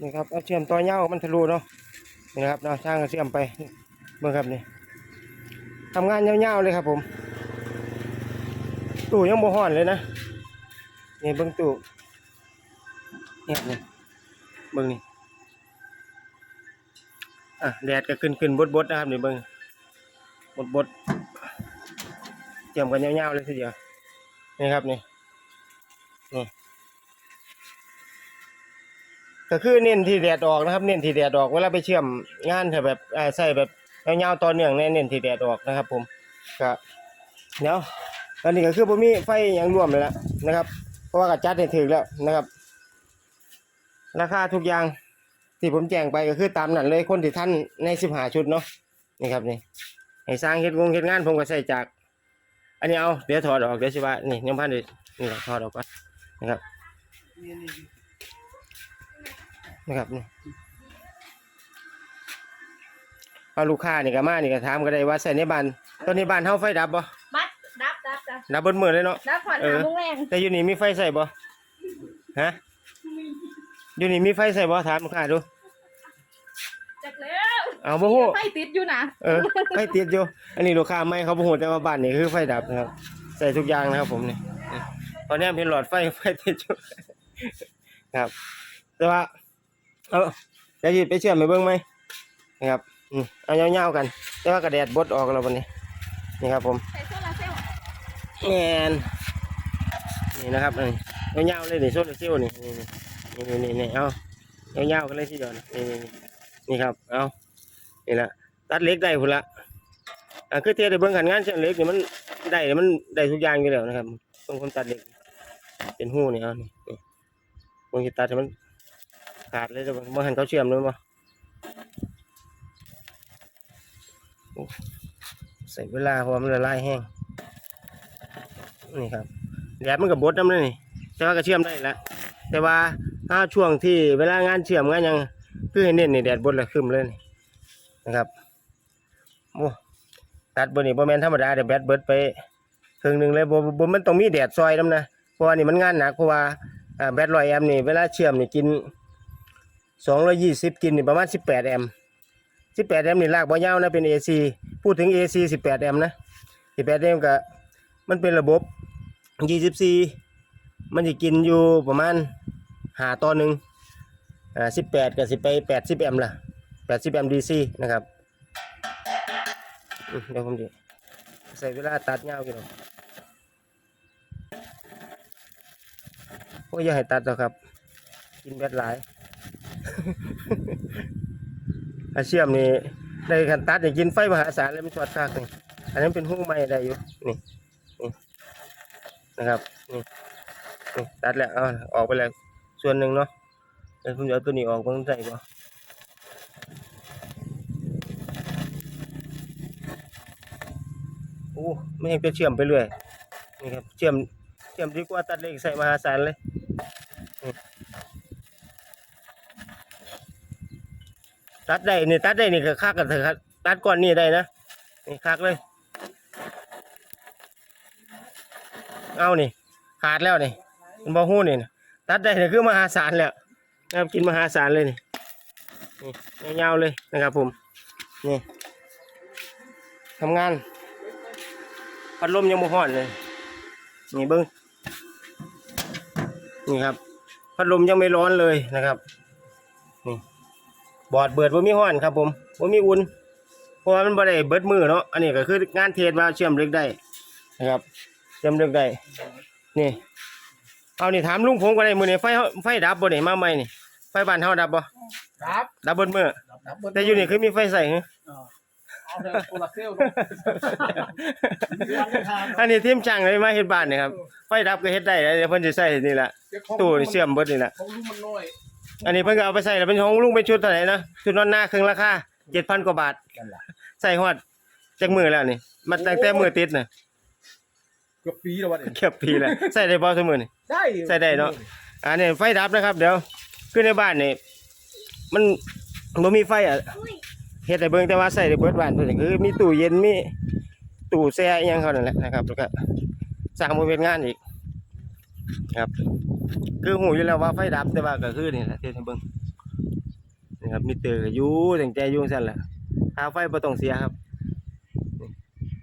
นี่ครับเอาเชื่อมต่อเงามันทะลุเนาะนี่นะครับเนาะช่างเชื่อมไปเบิ่งครับนี่ทำงานยาๆเลยครับ ผมตู้ยังบ่ฮ้อนเลยนะนี่เบิ่งตู้เนี่ยนี่เบิ่งนี่อะแดดก็ขึ้นขึ้นบดบดๆนะครับนี่เบิ่งบดบดๆเชื่อมกันยาๆเลยทีเดียวนี่ครับนี่นี่ ก็คือเน้นที่แดดออกนะครับ เน้นที่แดดออกเวลาไปเชื่อมงานถ้าแบบใส่แบบยาวๆต่อเนื่องเนี่ยเน้นที่แดดออกนะครับ ผมก็เดี๋ยวตอนนี้ก็คือผมมีไฟย่างร่วมเลยละนะครับ เพราะว่าก็จัดให้ถึงแล้วนะครับ ราคาทุกอย่างที่ผมแจ้งไปก็คือตามนั้นเลยคนที่ท่านในสิบหาชุดเนาะนี่ครับนี่ให้สร้างเฮ็ดงงเฮ็ดงานผมก็ใส่จาก อันนี้เอาเดี๋ยวถอดออกเดี๋ยวสิว่านี่ยังพันเดนี่ถอดออกก่อนนะครับ นะครับนี่เอาลูกค้านี่ก็มานี่ก็ถามก็ได้ว่าใส่ในบ้านตอนนี้บ้านเฮาไฟดับบ่บัดดับดับดับดับเบิดมื้อเลยเนาะดับผ่อนเออหาโมงแรงแต่อยู่นี่มีไฟใส่บ่ฮะอยู่นี่มีไฟใส่บ่ถามลูกค้าดูจักแล้วเอาบ่ฮู้ไฟติดอยู่นะเออไฟติดอยู่อันนี้ลูกค้าไม่เขาบ่ฮู้แต่ว่าบ้านนี่คือไฟดับนะครับใส่ทุกอย่างนะครับผมนี่นี่ตอนนี้เห็นหลอดไฟไฟติดอยู่ครับ แต่ว่า เอาเดี๋ยวสิไปเชื่อมไปเบิ่งไหมนะครับอืมเอายาวๆกัน แต่ว่ากระแดดบดออกแล้ววันนี้นี่ครับผมใส่โซลาเซลล์แงนนี่นะครับนี่ยาวๆเลยนี่โซลาเซลล์นี่นี่นี่นี่นี่เอายาวๆกันเลยทีเดียวนี่นี่นี่ครับเอานี่ละตัดเล็กได้พุ่นละอ่าคือเทียบได้เบิ่งขันงานเช่นเล็กนี่มันได้มันได้ทุกอย่างอยู่แล้วนะครับต้องคนตัดเล็กเป็นหูนี่เอานี่นี่บางทีตัดให้มัน ขาดเลยแต่บาหันเขาเชื่อมเลยมั้ใส่เวลาเพราะว่ามันละลายแห้ง นี่ครับแดดมันกับบดน้ำเลยนี่ แต่ว่าก็เชื่อมได้แล้วแต่ว่าถ้าช่วงที่เวลางานเชื่อมงานยังคือให้เน้นนี่แดดบดละขึ้นเลยนี่นะครับโอ้ตัดบนนี่บ่แม่นธรรมดาเดี๋ยวแบตเบิดไปครึ่งหนึ่งเลยบ่บ่มันต้องมีแดดซอยน้ำนะเพราะว่านี่มันงานหนักเพราะว่าแบตร้อยแอมนี่เวลาเชื่อมนี่กิน สองร้อยยี่สิบกินนี่ประมาณสิบแปดแอมสิบแปดแอมนี่ลากบ่ยาวนะเป็น AC พูดถึง AC สิบแปดแอมนะสิบแปดแอมก็มันเป็นระบบ24มันจะกินอยู่ประมาณหาต่อหนึ่งอ่า18กับสิบไป80แอมล่ะ80แอมป์ DC นะครับเดี๋ยวผมจะใส่เวลาตัดยากี่หน่อยโอ้ยอย่าให้ตัดหรอกครับ กินแบตหลาย อาเชื่อมนี่ได้คันตัดนี่กินไฟมหาศาลเลยมันชอดคากนี่อันนั้นเป็นหูไม้ได้อยู่นี่นะครับนี่นี่ตัดแล้วเอาออกไปแล้วส่วนหนึ่งเนาะเดี๋ยวผมจะเอาตัวนี้ออกเพิ่งใส่ก่อนโอ้ไม่ยังจะเชื่อมไปเรื่อยนี่ครับเชื่อมเชื่อมดีกว่าตัดเล็กใส่มหาศาลเลย ตัดได้นี่ตัดได้นี่ก็คักกันเถอะครับตัดก่อนนี่ได้นะนี่คักเลย เอานี่ ขาดแล้วนี่มันบ่หู้นี่นะตัดได้นี่คือมหาศาลแล้วนะครับกินมหาศาลเลยนี่นี่ยาวๆเลยนะครับผมนี่ทำงานพัดลมยังบ่ฮ้อนเลยนี่เบิ้งนี่ครับพัดลมยังไม่ร้อนเลยนะครับนี่ บอร์ดเบิดบ่มีฮ้อนครับผมบ่มีอุ่นเพราะว่ามันบ่ได้เบิดมือเนาะอันนี้ก็คืองานเทศว่าเชื่อมเหล็กได้นะครับจำเลือกได้นี่เอานี่ถามลุงผมก็ได้มือนี่ไฟเฮาไฟดับบ่นี่มาใหม่นี่ไฟบ้านเฮาดับบ่ครับดับเบิดมื้อครับแต่อยู่นี่คือมีไฟใส่เหรอเอาเถอะโซลาร์เซลล์อันนี้ทีมช่างเลยมาเฮ็ดบ้านนี่ครับไฟดับก็เฮ็ดได้แล้วเดี๋ยวเพิ่นสิใส่นี่ล่ะตู้นี่เชื่อมเบิดนี่ล่ะของลูกมันน้อย อันนี้เพิ่นก็เอาไปใส่แล้วเป็นของลุงเป็นชุดเท่าไหร่นะชุดนอนหน้าครึ่งราคา7,000กว่าบาทกันล่ะใส่ฮอดจักมื้อแล้วนี่มันตั้งแต่มื้อติดน่ะเกือบปีแล้ววันนี้เกือบปีแล้วใส่ได้บ่ซุมื้อนี่ ได้ใส่ได้เนาะ อันนี้ไฟดับนะครับ เดี๋ยวคือในบ้านนี่มันบ่มีไฟอะเฮ็ดได้เบิ่งแต่ว่าใส่ได้เบิดบ้านเพิ่นคือมีตู้เย็นมีตู้แช่อิหยังเขานั่นแหละนะครับแล้วก็สร้างบริเวณงานอีกครับ คือหูอยู่แล้วว่าไฟดับแต่ว่าก็คือนี่แหละเฮ็ดให้เบิ่งนะครับมิเตอร์ก็อยู่ตั้งแต่ยู่ซั่นแหละค่าไฟบ่ต้องเสียครับ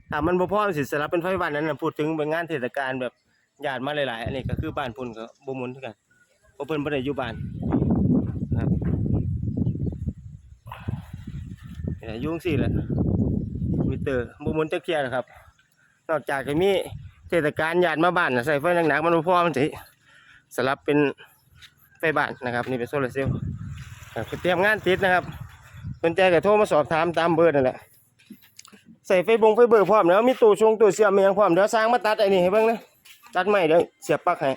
ถ้ามันบ่พอมสิสลับเป็นไฟบ้านนั้นน่ะพูดถึงเป็นงานเทศกาลแบบญาติมาหลายๆอันนี้ก็คือบ้านพุ่นก็บ่หมุนคือกันเพราะเพิ่นบ่ได้อยู่บ้านนะครับนี่แหละอยุ่งซี่แหละมิเตอร์บ่หมุนจักเที่ยนะครับ นอกจากจะมีเทศกาลญาติมาบ้านน่ะใส่ไฟหนักๆมันบ่พอมันสิ สลับเป็นไฟบ้านนะครับ นี่เป็นโซลาร์เซลล์ครับเตรียมงานติดนะครับสนใจก็โทรมาสอบถามตามเบอร์นั่นแหละใส่ไฟบงไฟเบอร์พร้อมแล้วมีตู้ชงตู้เสียบมีหยังพร้อมเดี๋ยวสร้างมาตัดไอ้นี่ให้เบิ่งนะตัดไม้เดี๋ยวเสียบปลั๊กให้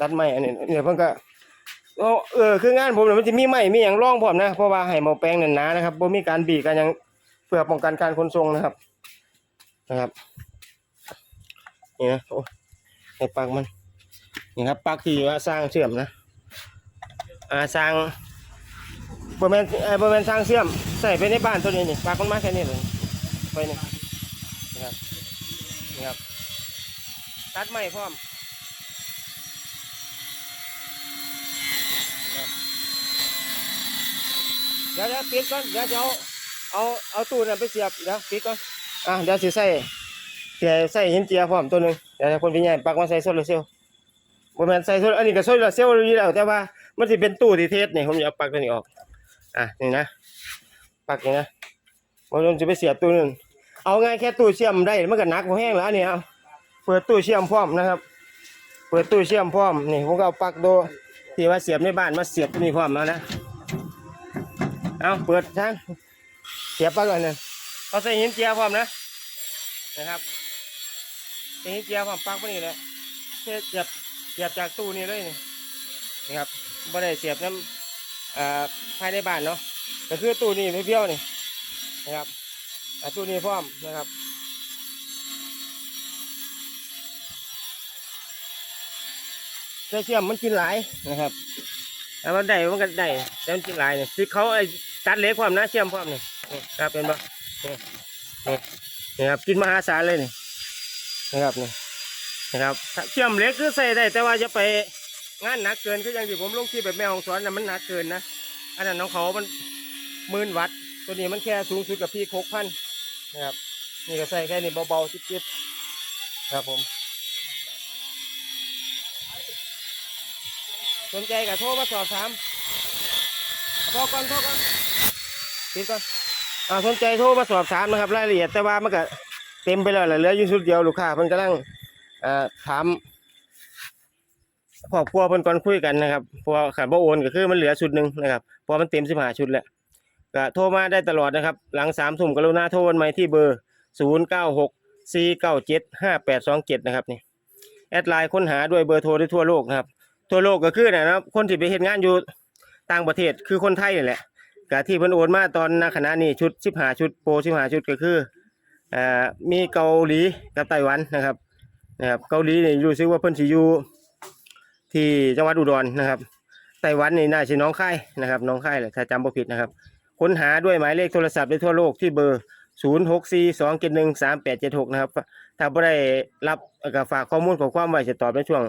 ตัดไม้อันนี้เดี๋ยวเพิ่นก็เออคืองานผมเนี่ยมันจะมีไม้มีหยังรองพร้อมนะเพราะว่าให้หมอแปลงหนานะครับบ่มีการบีบกันหยังเพื่อป้องกันการขนส่งนะครับนะครับนี่นะโอ้ให้ปลั๊กมัน นี่ครับปลั๊กที่ว่าสร้างเชื่อมนะอ่าสร้างบริเวณเอ่อบริเวณทางเชื่อมใส่ไปในบ้านตัวนี้นี่ปากมันมาแค่นี้เลยไปนี่นะครับนี่ครับตัดไม้พร้อมเดี๋ยวเดี๋ยวปิดก่อนเดี๋ยวจะเอาเอาเอาตู้นั้นไปเสียบเดี๋ยวปิดก่อนอะเดี๋ยวสิใส่เสียใส่หินเจียพร้อมตัวหนึ่งเดี๋ยวให้คนพี่ใหญ่ปักมาใส่โซลาเซลล์ บริเวณใส่โซลอันนี้ก็โซลาร์เซลล์อยู่แล้วแต่ว่ามันจะเป็นตู้ที่เทสนี่ผมจะเอาปลั๊กตัวนี้ออก อะนี่นะปักนี่นะมันจะไปเสียบตู้นึงเอาง่ายแค่ตู้เชื่อมได้มันก็หนักพอแห้งแล้วเนี่ยเอาเปิดตู้เชื่อมพร้อมนะครับ เปิดตู้เชื่อมพร้อมนี่ผมก็เอาปลั๊กโดที่ว่าเสียบในบ้านมาเสียบตัวนี้พร้อมแล้วนะเอาเปิดช่างเสียบปลั๊กก่อนนึงเขาใส่หินเจียพร้อมนะนะครับใส่หินเจียพร้อมปลั๊กพวกนี้เลยเสียบ เสียบจากตู้นี้เลยนี่นี่ครับไม่ได้เสียบน้ำอ่าภายในบ้านเนาะก็คือตู้นี้เพี้ยวๆนี่นะครับอ่าตู้นี้พร้อมนะครับเสื้เชื่อมมันกินหลายนะครับแต่มันได้มันก็ได้แต่มันกินหลายเนี่ยที่เขาไอ้ตัดเล็กความนะเชื่อมพร้อมนี่นี่ครับเป็นบ่นี่นี่นี่ครับกินมหาศาลเลยนี่นะครับนี่ นะครับเชื่อมเล็กคือใส่ได้ แต่ว่าจะไปงานหนักเกินคืออย่างที่ผมลงคลิปแบบแม่ของสอนนะมันหนักเกินนะอันนั้นของเขามันมื่นวัตตัวนี้มันแค่สูงสุดกับพี่หกพันนะครับนี่ก็ใส่แค่นี้เบาๆจิ๊บๆครับผมสนใจก็โทรมาสอบถามพอก่อนพอก่อนปิดก่อนอ่าสนใจโทรมาสอบถามนะครับรายละเอียดแต่ว่ามันก็เต็มไปแล้วแหละเหลืออยู่ชุดเดียวลูกค้าเพิ่นกำลัง อ่อถามครอบครัวเพิ่นก่อนคุยกันนะครับเพราะว่าขันบ่โอนก็คือมันเหลือชุดหนึ่งนะครับเพราะมันเต็มสิบห้าชุดแล้วก็โทรมาได้ตลอดนะครับ หลังสามทุ่มกรุณาโทรมาใหม่ที่เบอร์ศูนย์เก้าหกสี่เก้าเจ็ดห้าแปดสองเจ็ดนะครับนี่แอดไลน์ค้นหาด้วยเบอร์โทรได้ทั่วโลกนะครับ ทั่วโลกก็คือนะครับคนที่ไปเฮ็ดงานอยู่ต่างประเทศคือคนไทยนี่แหละก็ที่เพิ่นโอนมาตอนณขณะนี้ชุดสิบห้าชุดโปรสิบห้าชุดก็คืออ่ามีเกาหลีกับไต้หวันนะครับ นะครับเกาหลีนี่รู้สึกว่าเพิ่นสิอยู่ที่จังหวัดอุดรนะครับไต้หวันนี่น่าจะน้องค่ายนะครับน้องค่ายแหละถ้าจำบ่ผิดนะครับค้นหาด้วยหมายเลขโทรศัพท์ได้ทั่วโลกที่เบอร์ 0 6 4 2 7 1 3 8 7 6 นะครับ ถ้าไม่ได้รับก็ฝากข้อมูลของความไว้จะตอบในช่วง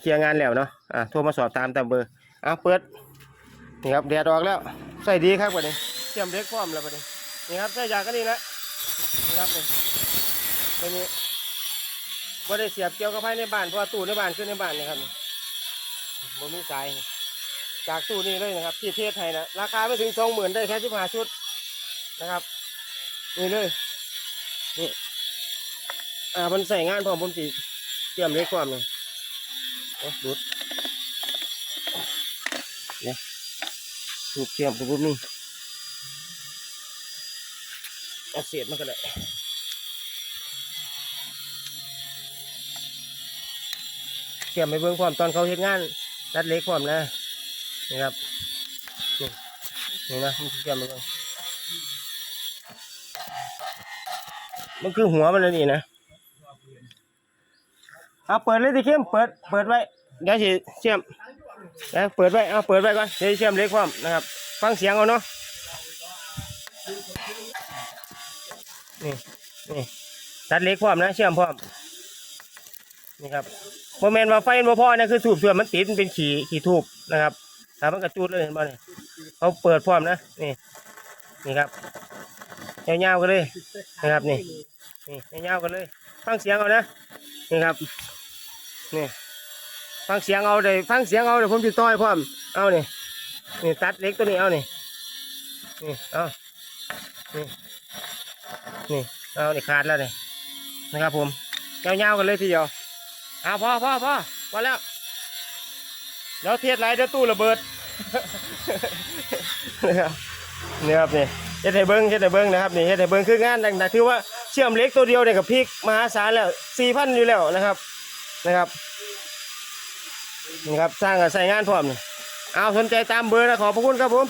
เคลียร์งานแล้วเนาะอ่าโทรมาสอบตามตามเบอร์เอาเปิดนี่ครับแดดออกแล้วใส่ดีครับว่านี้เตรียมเล็กพร้อมแล้วว่านี้นี่ครับใส่ยากันนี่นะนี่ครับนี่ตัวนี้ บ่ได้เสียบเกี่ยวกับภายในบ้านเพราะว่าตู้ในบ้านขึ้นในบ้านนี่ครับนี่บ่มีสาย จากตู้นี้เลยนะครับ ที่เทศไทยนะราคาไม่ถึงสองหมื่นได้แค่สิบห้าชุดนะครับนี่เลยนี่อ่ามันใส่งานพร้อมผมสิเตรียมเล็กความเลยโอ้ดูดเนี่ยถูกเตรียมปุ๊บนี่เอาเศษมันก็ได้ เตรียมไปเบิ่งความตอนเขาเฮ็ดงานรัดเล็กความนะนี่ครับนี่นี่นะมันเตรียมไปเบิ่งมันคือหัวมันเลยนี่นะเอาเปิดเลยดิเข้มเปิดเปิดไว้เดี๋ยวสิเชื่อมเดี๋ยวเปิดไว้เอาเปิดไว้ก่อนเดี๋ยวเชื่อมเล็กความนะครับฟังเสียงเอาเนาะนี่นี่ตัดเล็กความนะเชื่อมพร้อม นี่ครับโมเมนต์ว่าไฟมันบ่พอเนี่ยคือสูบส่วนมันติดมันเป็นขีขีทูบนะครับถ้ามันกระจุดเลยเห็นบ่เนี่ยเขาเปิดพร้อมนะนี่นี่ครับยาๆกันเลยนะครับนี่นี่ยาๆกันเลยฟังเสียงเอานะนี่ครับนี่ฟังเสียงเอาเลยฟังเสียงเอาเดี๋ยวผมจะต่อยพร้อมเอานี่นี่ตัดเล็กตัวนี้เอานี่นี่เอานี่นี่เอานี่ขาดแล้วเนี่ยนะครับผมยาๆกันเลยทีเดียว อาพ่อพ่อพ่อพอแล้วเดี๋ยวเทียดไรเดี๋ยวตู้ระเบิดนะครับนี่ครับนี่เฮ็ดให้เบิ้งเฮ็ดให้เบิ้งนะครับนี่เฮ็ดให้เบิ้งคืองานดังๆถือว่าเชื่อมเล็กตัวเดียวเนี่ยกับพริกมหาศาลแล้วสี่พันอยู่แล้วนะครับนะครับนี่ครับสร้างกับใส่งานพร้อมนี่เอาสนใจตามเบอร์นะขอบพระคุณครับผม